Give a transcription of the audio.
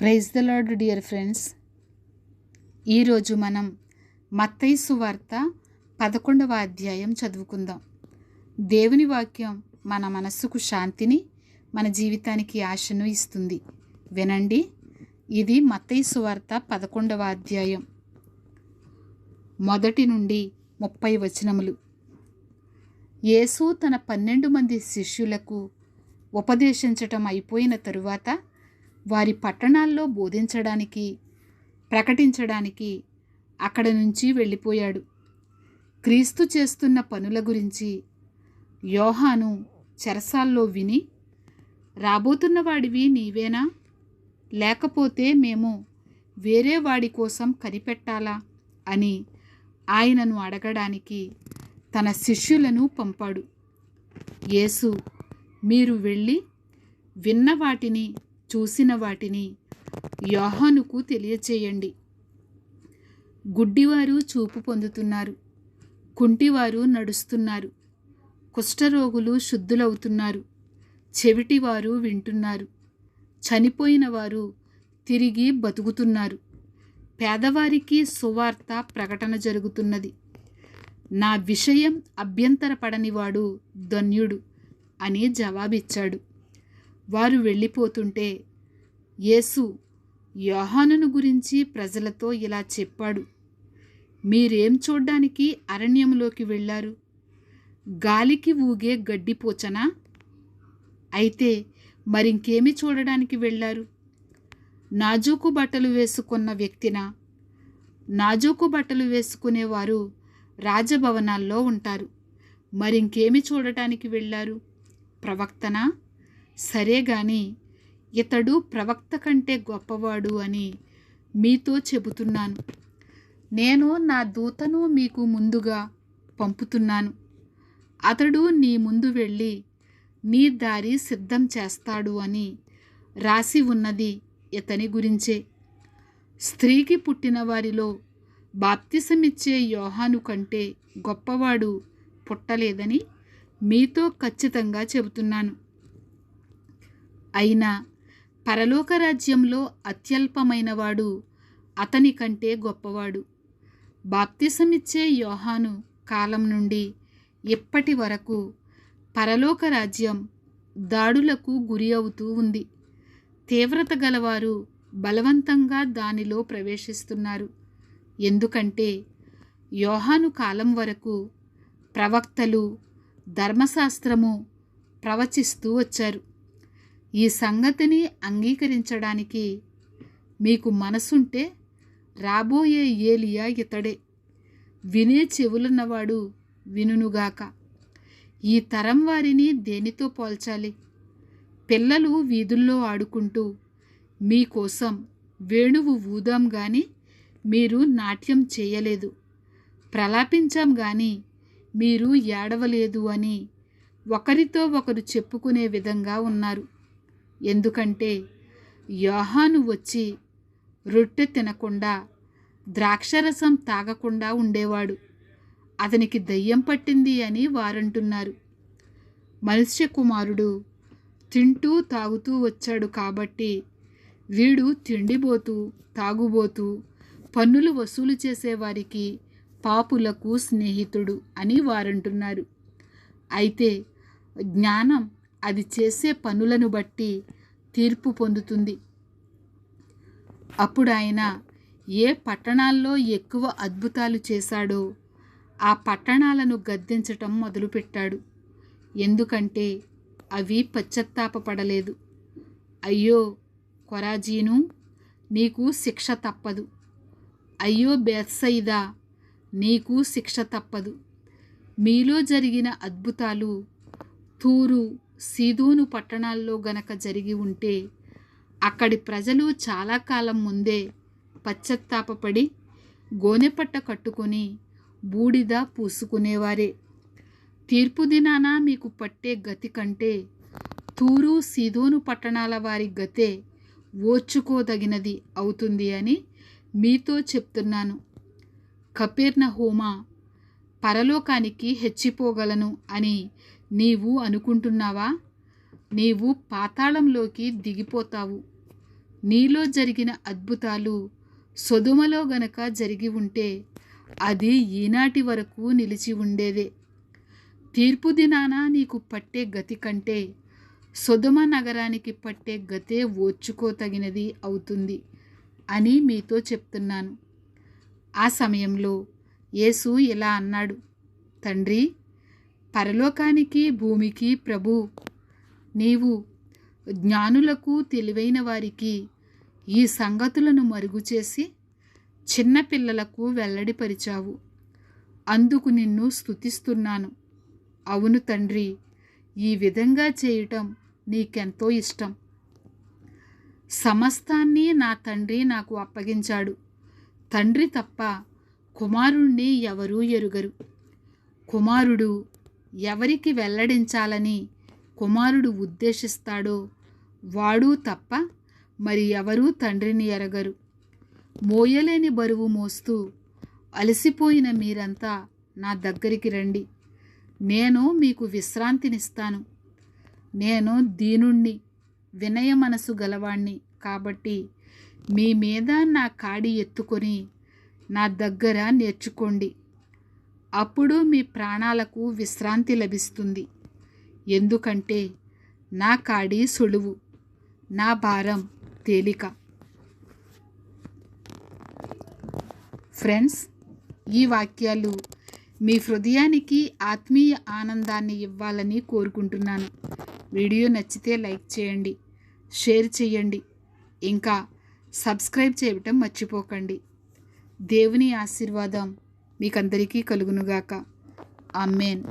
Praise the lord dear friends. ఈరోజు మనం మత్తైసు వార్త పదకొండవ అధ్యాయం చదువుకుందాం. దేవుని వాక్యం మన మనస్సుకు శాంతిని మన జీవితానికి ఆశను ఇస్తుంది. వినండి. ఇది మత్తైసు వార్త పదకొండవ అధ్యాయం. మొదటి నుండి ముప్పై వచనములు. యేసు తన పన్నెండు మంది శిష్యులకు ఉపదేశించటం అయిపోయిన తరువాత వారి పట్టణాల్లో బోధించడానికి ప్రకటించడానికి అక్కడ నుంచి వెళ్ళిపోయాడు. క్రీస్తు చేస్తున్న పనుల గురించి యోహాను చెరసాల్లో విని రాబోతున్న వాడివి నీవేనా? లేకపోతే మేము వేరే వాడి కోసం కనిపెట్టాలా? అని ఆయనను అడగడానికి తన శిష్యులను పంపాడు. యేసు మీరు వెళ్ళి విన్న వాటిని చూసిన వాటిని యోహానుకు తెలియచేయండి. గుడ్డివారు చూపు పొందుతున్నారు. కుంటివారు నడుస్తున్నారు. కుష్ఠరోగులు శుద్ధులవుతున్నారు. చెవిటివారు వింటున్నారు. చనిపోయిన వారు తిరిగి బతుకుతున్నారు. పేదవారికి సువార్త ప్రకటన జరుగుతున్నది. నా విషయం అభ్యంతరపడనివాడు ధన్యుడు అని జవాబిచ్చాడు. వారు వెళ్ళిపోతుంటే యేసు యోహానును గురించి ప్రజలతో ఇలా చెప్పాడు. మీరేం చూడ్డానికి అరణ్యంలోకి వెళ్ళారు? గాలికి ఊగే గడ్డిపోచనా అయితే మరింకేమి చూడడానికి వెళ్ళారు? నాజూకు బట్టలు వేసుకున్న వ్యక్తిన? నాజూకు బట్టలు వేసుకునేవారు రాజభవనాల్లో ఉంటారు. మరింకేమి చూడటానికి వెళ్ళారు? ప్రవక్తనా? సరే గాని ఇతడు ప్రవక్త కంటే గొప్పవాడు అని మీతో చెబుతున్నాను. నేను నా దూతను మీకు ముందుగా పంపుతున్నాను. అతడు నీ ముందు వెళ్ళి నీ దారి సిద్ధం చేస్తాడు అని రాసి ఉన్నది ఇతని గురించే. స్త్రీకి పుట్టిన వారిలో బాప్తిసమిచ్చే యోహాను కంటే గొప్పవాడు పుట్టలేదని మీతో ఖచ్చితంగా చెబుతున్నాను. అయినా పరలోక రాజ్యంలో అత్యల్పమైనవాడు అతని కంటే గొప్పవాడు. బాప్తిసమిచ్చే యోహాను కాలం నుండి ఇప్పటి వరకు పరలోక రాజ్యం దాడులకు గురి అవుతూ ఉంది. తీవ్రత గలవారు బలవంతంగా దానిలో ప్రవేశిస్తున్నారు. ఎందుకంటే యోహాను కాలం వరకు ప్రవక్తలు ధర్మశాస్త్రము ప్రవచిస్తూ వచ్చారు. ఈ సంగతిని అంగీకరించడానికి మీకు మనసుంటే రాబోయే ఏలియా ఇతడే. వినే చెవులున్నవాడు వినునుగాక. ఈ తరం వారిని దేనితో పోల్చాలి? పిల్లలు వీధుల్లో ఆడుకుంటూ మీకోసం వేణువు ఊదాం గాని మీరు నాట్యం చేయలేదు. ప్రలాపించాం గాని మీరు ఏడవలేదు అని ఒకరితో ఒకరు చెప్పుకునే విధంగా ఉన్నారు. ఎందుకంటే యోహాను వచ్చి రొట్టె తినకుండా ద్రాక్షరసం తాగకుండా ఉండేవాడు. అతనికి దయ్యం పట్టింది అని వారంటున్నారు. మత్స్య కుమారుడు తింటూ తాగుతూ వచ్చాడు కాబట్టి వీడు తిండిపోతూ తాగుబోతూ పన్నులు వసూలు చేసేవారికి పాపులకు స్నేహితుడు అని వారంటున్నారు. అయితే జ్ఞానం అది చేసే పనులను బట్టి తీర్పు పొందుతుంది. అప్పుడు ఆయన ఏ పట్టణాల్లో ఎక్కువ అద్భుతాలు చేశాడో ఆ పట్టణాలను గద్దించటం మొదలుపెట్టాడు. ఎందుకంటే అవి పశ్చత్తాపడలేదు అయ్యో కొరాజీను నీకు శిక్ష తప్పదు. అయ్యో బెత్సైదా నీకు శిక్ష తప్పదు. మీలో జరిగిన అద్భుతాలు తూరు సీదోను పట్టణాల్లో గనక జరిగి ఉంటే అక్కడి ప్రజలు చాలా కాలం ముందే పశ్చత్తాపపడి గోనెపట్ట కట్టుకొని బూడిద పూసుకునేవారే. తీర్పు దినాన మీకు పట్టే గతి కంటే తూరు సీదోను పట్టణాల వారి గతే ఓర్చుకోదగినది అవుతుంది అని మీతో చెప్తున్నాను. కపీర్ణ హోమ పరలోకానికి హెచ్చిపోగలను అని నీవు అనుకుంటున్నావా? నీవు పాతాళంలోకి దిగిపోతావు. నీలో జరిగిన అద్భుతాలు సొదుమలో గనక జరిగి ఉంటే అది ఈనాటి వరకు నిలిచి ఉండేదే తీర్పు దినాన నీకు పట్టే గతి కంటే సొదుమ నగరానికి పట్టే గతే ఓర్చుకోతగినది అవుతుంది అని మీతో చెప్తున్నాను. ఆ సమయంలో యేసు ఇలా అన్నాడు తండ్రి పరలోకానికి భూమికి ప్రభు నీవు జ్ఞానులకు తెలివైన వారికి ఈ సంగతులను మరుగుచేసి చిన్నపిల్లలకు వెల్లడిపరిచావు. అందుకు నిన్ను స్థుతిస్తున్నాను అవును తండ్రి ఈ విధంగా చేయటం నీకెంతో ఇష్టం. సమస్తాన్ని నా తండ్రి నాకు అప్పగించాడు. తండ్రి తప్ప కుమారుణ్ణి ఎవరూ ఎరుగరు. కుమారుడు ఎవరికి వెల్లడించాలని కుమారుడు ఉద్దేశిస్తాడో వాడు తప్ప మరి ఎవరూ తండ్రిని ఎరగరు. మోయలేని బరువు మోస్తూ అలసిపోయిన మీరంతా నా దగ్గరికి రండి. నేను మీకు విశ్రాంతినిస్తాను. నేను దీనుణ్ణి వినయ మనసు గలవాణ్ణి కాబట్టి మీ మీద నా కాడి ఎత్తుకొని నా దగ్గర నేర్చుకోండి. అప్పుడు మీ ప్రాణాలకు విశ్రాంతి లభిస్తుంది. ఎందుకంటే నా కాడి సులువు నా భారం తేలిక. ఫ్రెండ్స్ ఈ వాక్యాలు మీ హృదయానికి ఆత్మీయ ఆనందాన్ని ఇవ్వాలని కోరుకుంటున్నాను. వీడియో నచ్చితే లైక్ చేయండి షేర్ చేయండి ఇంకా సబ్స్క్రైబ్ చేయటం మర్చిపోకండి. దేవుని ఆశీర్వాదం మీకందరికీ కలుగునుగాక. అమ్మేన్